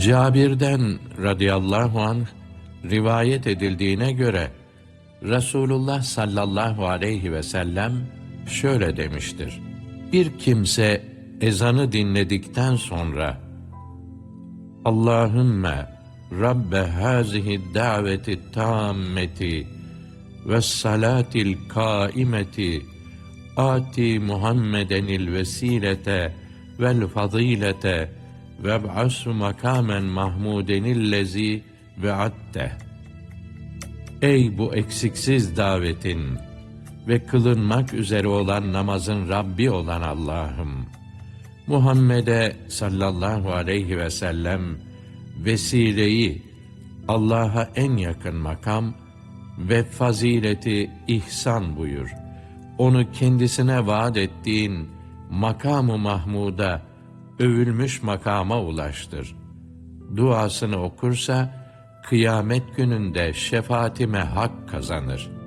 Cabir'den radıyallahu anh rivayet edildiğine göre Resulullah sallallahu aleyhi ve sellem şöyle demiştir. Bir kimse ezanı dinledikten sonra Allahümme Rabbe hazihi daveti tammeti ve salatil kaimeti ati Muhammedenil vesilete vel fazilete ve b'asu makamen mahmudenillezi ve atte. Ey bu eksiksiz davetin ve kılınmak üzere olan namazın Rabbi olan Allah'ım! Muhammed'e sallallahu aleyhi ve sellem vesileyi Allah'a en yakın makam ve fazileti ihsan buyur. Onu kendisine vaat ettiğin makamı Mahmud'a övülmüş makama ulaştır. Duasını okursa kıyamet gününde şefaatime hak kazanır.''